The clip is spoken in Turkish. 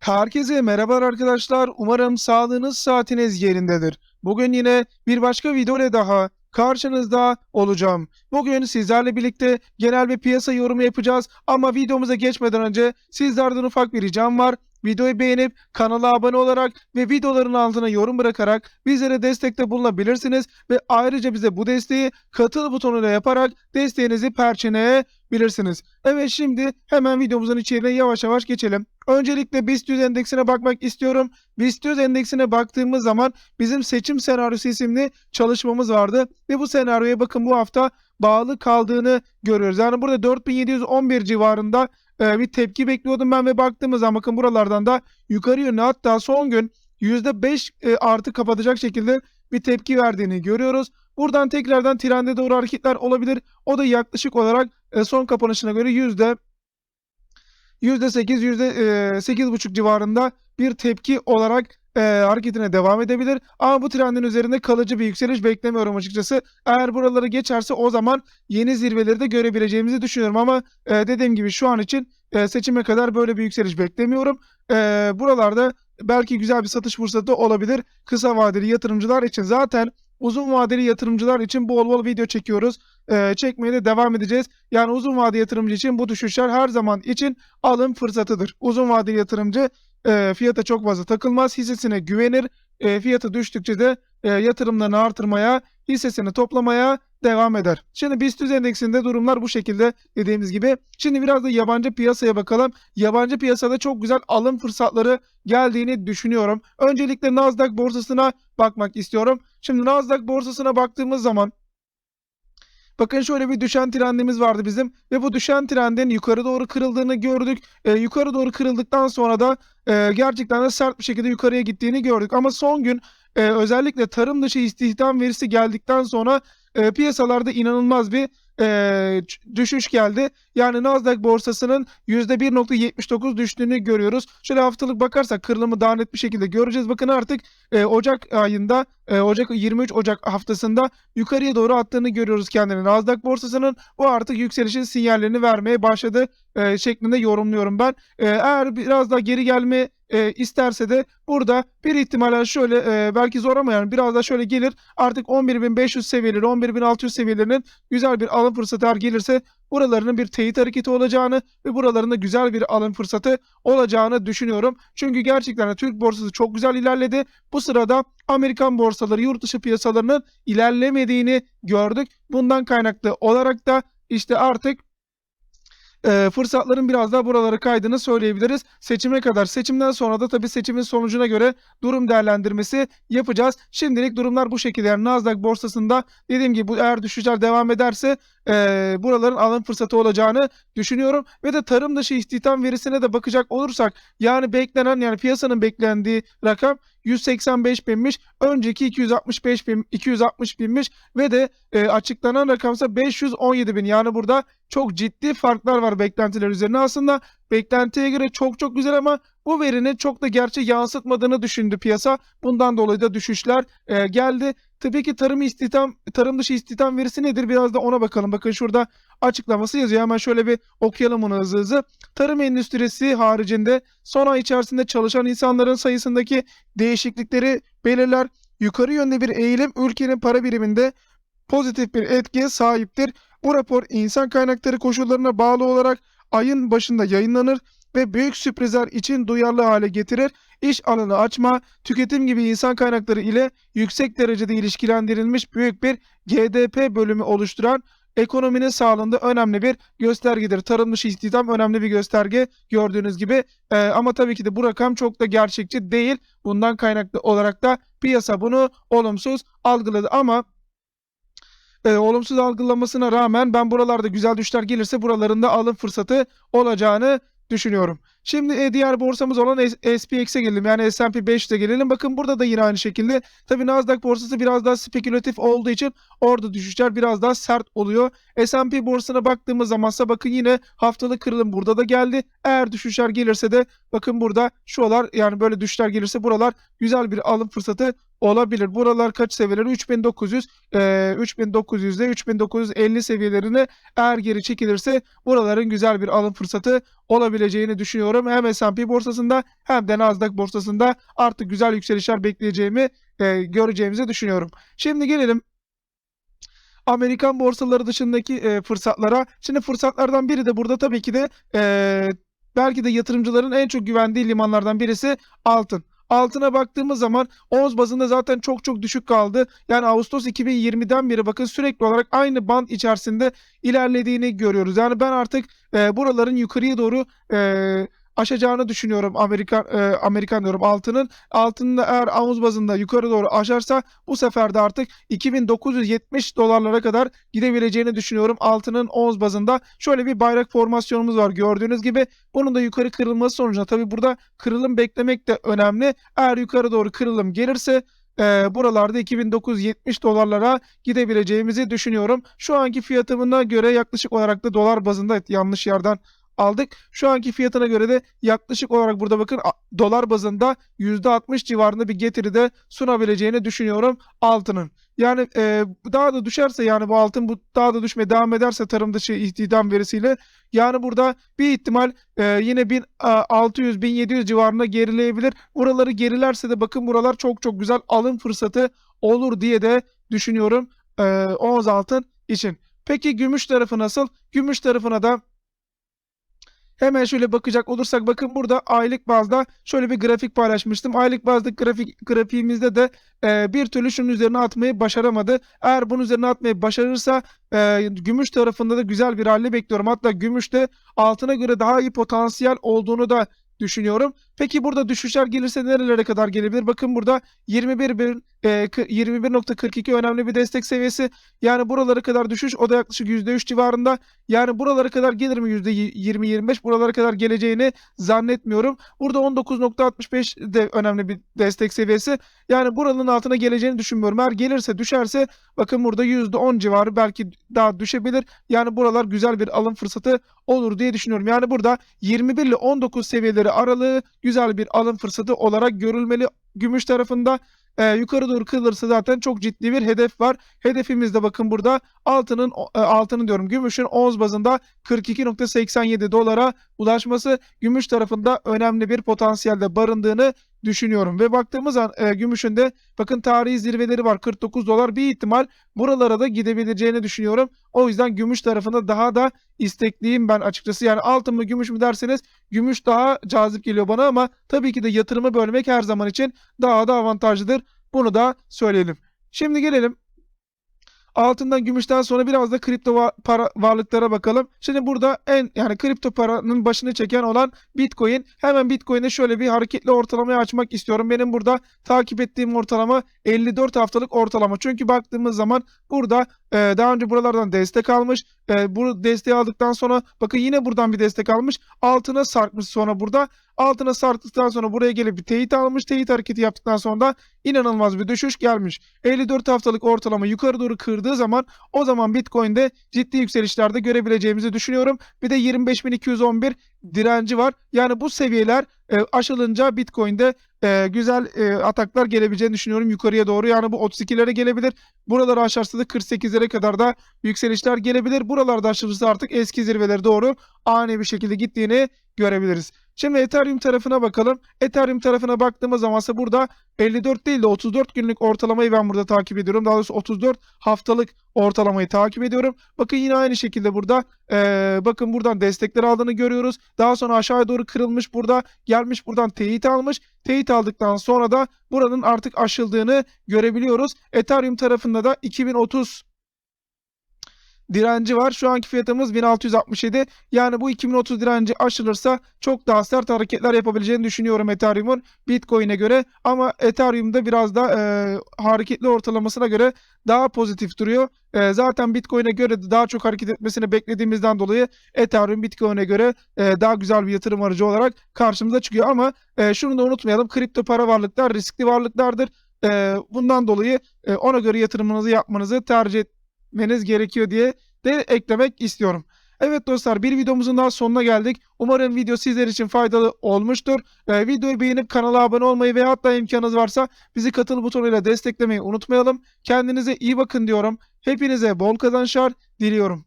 Herkese merhabalar arkadaşlar. Umarım sağlığınız saatiniz yerindedir. Bugün yine bir başka video ile daha karşınızda olacağım. Bugün sizlerle birlikte genel bir piyasa yorumu yapacağız ama videomuza geçmeden önce sizlerden ufak bir ricam var. Videoyu beğenip kanala abone olarak ve videoların altına yorum bırakarak bizlere destekte bulunabilirsiniz ve ayrıca bize bu desteği katıl butonuyla yaparak desteğinizi perçinleyebilirsiniz. Evet şimdi hemen videomuzun içeriğine yavaş yavaş geçelim. Öncelikle BIST 100 endeksine bakmak istiyorum. BIST 100 endeksine baktığımız zaman bizim seçim senaryosu isimli çalışmamız vardı. Ve bu senaryoya bakın bu hafta bağlı kaldığını görüyoruz. Yani burada 4711 civarında e, bir tepki bekliyordum ben ve baktığımız zaman bakın buralardan da yukarı yönlü hatta son gün %5 e, artı kapatacak şekilde bir tepki verdiğini görüyoruz. Buradan tekrardan trende doğru hareketler olabilir. O da yaklaşık olarak e, son kapanışına göre yüzde 8, %8,5 civarında bir tepki olarak e, hareketine devam edebilir. Ama bu trendin üzerinde kalıcı bir yükseliş beklemiyorum açıkçası. Eğer buraları geçerse o zaman yeni zirveleri de görebileceğimizi düşünüyorum. Ama e, dediğim gibi şu an için e, seçime kadar böyle bir yükseliş beklemiyorum. E, buralarda belki güzel bir satış fırsatı olabilir. Kısa vadeli yatırımcılar için zaten uzun vadeli yatırımcılar için bol bol video çekiyoruz. E, çekmeye de devam edeceğiz. Yani uzun vadeli yatırımcı için bu düşüşler her zaman için alım fırsatıdır. Uzun vadeli yatırımcı e, fiyata çok fazla takılmaz. Hissesine güvenir. E, fiyatı düştükçe de e, yatırımlarını artırmaya, hissesini toplamaya devam eder. Şimdi BIST 100 endeksinde durumlar bu şekilde dediğimiz gibi. Şimdi biraz da yabancı piyasaya bakalım. Yabancı piyasada çok güzel alım fırsatları geldiğini düşünüyorum. Öncelikle Nasdaq borsasına bakmak istiyorum. Şimdi Nasdaq borsasına baktığımız zaman Bakın şöyle bir düşen trendimiz vardı bizim ve bu düşen trendin yukarı doğru kırıldığını gördük. E, yukarı doğru kırıldıktan sonra da e, gerçekten de sert bir şekilde yukarıya gittiğini gördük. Ama son gün e, özellikle tarım dışı istihdam verisi geldikten sonra e, piyasalarda inanılmaz bir e, düşüş geldi. Yani Nasdaq borsasının %1.79 düştüğünü görüyoruz. Şöyle haftalık bakarsak kırılımı daha net bir şekilde göreceğiz. Bakın artık e, Ocak ayında, e, Ocak 23 Ocak haftasında yukarıya doğru attığını görüyoruz kendini. Nasdaq borsasının bu artık yükselişin sinyallerini vermeye başladı e, şeklinde yorumluyorum ben. E, eğer biraz daha geri gelme e, isterse de burada bir ihtimalle şöyle e, belki zor ama yani biraz daha şöyle gelir. Artık 11.500 seviyeleri, 11.600 seviyelerinin güzel bir alım fırsatı eğer gelirse buralarının bir teyit hareketi olacağını ve buralarında güzel bir alım fırsatı olacağını düşünüyorum. Çünkü gerçekten Türk borsası çok güzel ilerledi. Bu sırada Amerikan borsaları, yurt dışı piyasalarının ilerlemediğini gördük. Bundan kaynaklı olarak da işte artık e, fırsatların biraz daha buralara kaydığını söyleyebiliriz. Seçime kadar. Seçimden sonra da tabii seçimin sonucuna göre durum değerlendirmesi yapacağız. Şimdilik durumlar bu şekilde. Yani Nasdaq borsasında dediğim gibi bu eğer düşüşler devam ederse e, buraların alım fırsatı olacağını düşünüyorum. Ve de tarım dışı istihdam verisine de bakacak olursak yani beklenen yani piyasanın beklendiği rakam 185 binmiş. Önceki 265 bin 260 binmiş ve de e, açıklanan rakamsa 517 bin. Yani burada çok ciddi farklar var beklentiler üzerine. Aslında beklentiye göre çok çok güzel ama bu verinin çok da gerçek yansıtmadığını düşündü piyasa. Bundan dolayı da düşüşler e, geldi. Tabii ki tarım istihdam, tarım dışı istihdam verisi nedir? Biraz da ona bakalım. Bakın şurada açıklaması yazıyor. Hemen şöyle bir okuyalım onu hızlı hızlı. Tarım endüstrisi haricinde son ay içerisinde çalışan insanların sayısındaki değişiklikleri belirler. Yukarı yönde bir eğilim ülkenin para biriminde pozitif bir etkiye sahiptir. Bu rapor insan kaynakları koşullarına bağlı olarak ayın başında yayınlanır ve büyük sürprizler için duyarlı hale getirir. İş alanı açma, tüketim gibi insan kaynakları ile yüksek derecede ilişkilendirilmiş büyük bir GDP bölümü oluşturan ekonominin sağlığında önemli bir göstergedir. Tarım dışı istihdam önemli bir gösterge gördüğünüz gibi. Ee, ama tabii ki de bu rakam çok da gerçekçi değil. Bundan kaynaklı olarak da piyasa bunu olumsuz algıladı ama e, olumsuz algılamasına rağmen ben buralarda güzel düşler gelirse buralarında alım fırsatı olacağını düşünüyorum. Şimdi e, diğer borsamız olan SPX'e gelelim. Yani S&P 500'e gelelim. Bakın burada da yine aynı şekilde. Tabii Nasdaq borsası biraz daha spekülatif olduğu için orada düşüşler biraz daha sert oluyor. S&P borsasına baktığımız zamansa bakın yine haftalık kırılım burada da geldi. Eğer düşüşler gelirse de bakın burada şuralar yani böyle düşüşler gelirse buralar güzel bir alım fırsatı olabilir. Buralar kaç seviyeleri? 3900 e, 3900 ile 3950 seviyelerine eğer geri çekilirse buraların güzel bir alım fırsatı olabileceğini düşünüyorum. Hem S&P borsasında hem de Nasdaq borsasında artık güzel yükselişler bekleyeceğimi e, göreceğimizi düşünüyorum. Şimdi gelelim Amerikan borsaları dışındaki e, fırsatlara. Şimdi fırsatlardan biri de burada tabii ki de e, belki de yatırımcıların en çok güvendiği limanlardan birisi altın. Altına baktığımız zaman ons bazında zaten çok çok düşük kaldı. Yani Ağustos 2020'den beri bakın sürekli olarak aynı band içerisinde ilerlediğini görüyoruz. Yani ben artık e, buraların yukarıya doğru e, aşacağını düşünüyorum Amerikan e, Amerikan diyorum altının. Altının da eğer avuz bazında yukarı doğru aşarsa bu sefer de artık 2970 dolarlara kadar gidebileceğini düşünüyorum altının ons bazında. Şöyle bir bayrak formasyonumuz var gördüğünüz gibi. Bunun da yukarı kırılması sonucunda tabi burada kırılım beklemek de önemli. Eğer yukarı doğru kırılım gelirse e, buralarda 2970 dolarlara gidebileceğimizi düşünüyorum. Şu anki fiyatımına göre yaklaşık olarak da dolar bazında yanlış yerden aldık. Şu anki fiyatına göre de yaklaşık olarak burada bakın dolar bazında %60 civarında bir getiri de sunabileceğini düşünüyorum altının. Yani e, daha da düşerse yani bu altın bu daha da düşmeye devam ederse tarım dışı istihdam verisiyle yani burada bir ihtimal e, yine 1600-1700 civarında gerileyebilir. Buraları gerilerse de bakın buralar çok çok güzel alım fırsatı olur diye de düşünüyorum e, ons altın için. Peki gümüş tarafı nasıl? Gümüş tarafına da Hemen şöyle bakacak olursak bakın burada aylık bazda şöyle bir grafik paylaşmıştım. Aylık bazda grafik grafiğimizde de e, bir türlü şunun üzerine atmayı başaramadı. Eğer bunun üzerine atmayı başarırsa e, gümüş tarafında da güzel bir halde bekliyorum. Hatta gümüşte altına göre daha iyi potansiyel olduğunu da düşünüyorum. Peki burada düşüşler gelirse nerelere kadar gelebilir? Bakın burada 21 bin, e, kı- 21.42 önemli bir destek seviyesi. Yani buralara kadar düşüş o da yaklaşık %3 civarında. Yani buralara kadar gelir mi %20-25? Buralara kadar geleceğini zannetmiyorum. Burada 19.65 de önemli bir destek seviyesi. Yani buranın altına geleceğini düşünmüyorum. Eğer gelirse düşerse bakın burada %10 civarı belki daha düşebilir. Yani buralar güzel bir alım fırsatı olur diye düşünüyorum. Yani burada 21 ile 19 seviyeleri aralığı güzel bir alım fırsatı olarak görülmeli gümüş tarafında. Ee, yukarı doğru kırılırsa zaten çok ciddi bir hedef var. Hedefimiz de bakın burada altının e, altının diyorum gümüşün ons bazında 42.87 dolara ulaşması gümüş tarafında önemli bir potansiyelde barındığını düşünüyorum. Ve baktığımız an e, gümüşün de bakın tarihi zirveleri var 49 dolar bir ihtimal buralara da gidebileceğini düşünüyorum. O yüzden gümüş tarafında daha da istekliyim ben açıkçası. Yani altın mı gümüş mü derseniz gümüş daha cazip geliyor bana ama tabii ki de yatırımı bölmek her zaman için daha da avantajlıdır. Bunu da söyleyelim. Şimdi gelelim altından gümüşten sonra biraz da kripto va- para varlıklara bakalım. Şimdi burada en yani kripto paranın başını çeken olan Bitcoin. Hemen Bitcoin'e şöyle bir hareketli ortalamayı açmak istiyorum. Benim burada takip ettiğim ortalama 54 haftalık ortalama. Çünkü baktığımız zaman burada e, daha önce buralardan destek almış. E, bu desteği aldıktan sonra bakın yine buradan bir destek almış. Altına sarkmış sonra burada. Altına sarktıktan sonra buraya gelip bir teyit almış. Teyit hareketi yaptıktan sonra da inanılmaz bir düşüş gelmiş. 54 haftalık ortalama yukarı doğru kırdığı zaman o zaman Bitcoin'de ciddi yükselişlerde görebileceğimizi düşünüyorum. Bir de 25.211 direnci var. Yani bu seviyeler e, aşılınca Bitcoin'de e, güzel e, ataklar gelebileceğini düşünüyorum yukarıya doğru. Yani bu 32'lere gelebilir. Buraları aşarsa da 48'lere kadar da yükselişler gelebilir. Buralarda aşılırsa artık eski zirvelere doğru ani bir şekilde gittiğini görebiliriz. Şimdi Ethereum tarafına bakalım. Ethereum tarafına baktığımız zaman ise burada 54 değil de 34 günlük ortalamayı ben burada takip ediyorum. Daha doğrusu 34 haftalık ortalamayı takip ediyorum. Bakın yine aynı şekilde burada eee, bakın buradan destekler aldığını görüyoruz. Daha sonra aşağıya doğru kırılmış burada. Gelmiş buradan teyit almış. Teyit aldıktan sonra da buranın artık aşıldığını görebiliyoruz. Ethereum tarafında da 2030 direnci var. Şu anki fiyatımız 1667. Yani bu 2030 direnci aşılırsa çok daha sert hareketler yapabileceğini düşünüyorum Ethereum'un Bitcoin'e göre. Ama Ethereum'da biraz da e, hareketli ortalamasına göre daha pozitif duruyor. E, zaten Bitcoin'e göre daha çok hareket etmesini beklediğimizden dolayı Ethereum Bitcoin'e göre e, daha güzel bir yatırım aracı olarak karşımıza çıkıyor. Ama e, şunu da unutmayalım. Kripto para varlıklar riskli varlıklardır. E, bundan dolayı e, ona göre yatırımınızı yapmanızı tercih etmeniz gerekiyor diye de eklemek istiyorum. Evet dostlar bir videomuzun daha sonuna geldik. Umarım video sizler için faydalı olmuştur. Ee, videoyu beğenip kanala abone olmayı ve hatta imkanınız varsa bizi katıl butonuyla desteklemeyi unutmayalım. Kendinize iyi bakın diyorum. Hepinize bol kazançlar diliyorum.